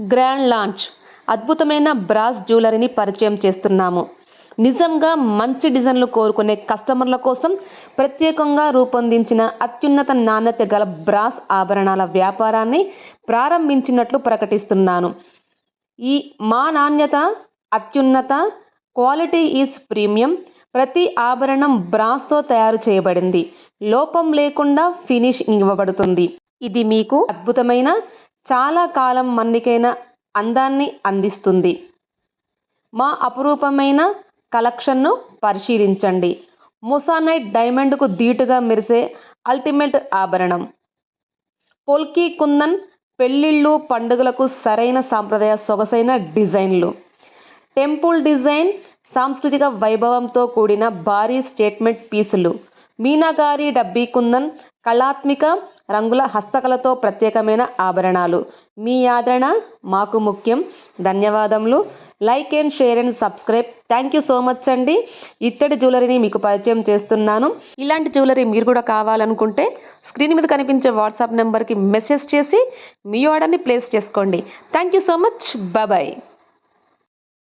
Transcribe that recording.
Grand launch. అద్భుతమైన brass జ్యువెలరీని పరిచయం చేస్తున్నాము. నిజంగా మంచి డిజైన్లు కోరుకునే కస్టమర్ల కోసం ప్రత్యేకంగా రూపొందించిన అత్యున్నత నాణ్యత గల బ్రాస్ ఆభరణాల వ్యాపారాన్ని ప్రారంభించినట్లు ప్రకటిస్తున్నాను. ఈ మా నాణ్యత అత్యున్నత క్వాలిటీ ఈజ్ ప్రీమియం ప్రతి ఆభరణం బ్రాస్తో తయారు చేయబడింది. లోపం లేకుండా ఫినిష్ ఇవ్వబడుతుంది. ఇది మీకు అద్భుతమైన చాలా కాలం మన్నికైన అందాన్ని అందిస్తుంది. మా అపురూపమైన కలెక్షన్ను పరిశీలించండి. మొసానైట్ డైమండ్కు ధీటుగా మెరిసే అల్టిమేట్ ఆభరణం. పోల్కీ కుందన్ పెళ్ళిళ్ళు పండుగలకు సరైన సాంప్రదాయ సొగసైన డిజైన్లు. టెంపుల్ డిజైన్ సాంస్కృతిక వైభవంతో కూడిన భారీ స్టేట్మెంట్ పీసులు. మీనాగారి డబ్బీ కుందన్ కళాత్మిక రంగుల హస్తకళతో ప్రత్యేకమైన ఆభరణాలు. మీ ఆదరణ మాకు ముఖ్యం. ధన్యవాదములు. Like and share and subscribe. Thank you so much అండి. ఇత్తడి జ్యువెలరీని మీకు పరిచయం చేస్తున్నాను. ఇలాంటి జ్యువెలరీ మీరు కూడా కావాలనుకుంటే స్క్రీన్ మీద కనిపించే వాట్సాప్ నెంబర్కి మెసేజ్ చేసి మీ ఆర్డర్ని ప్లేస్ చేసుకోండి. Thank you so much. Bye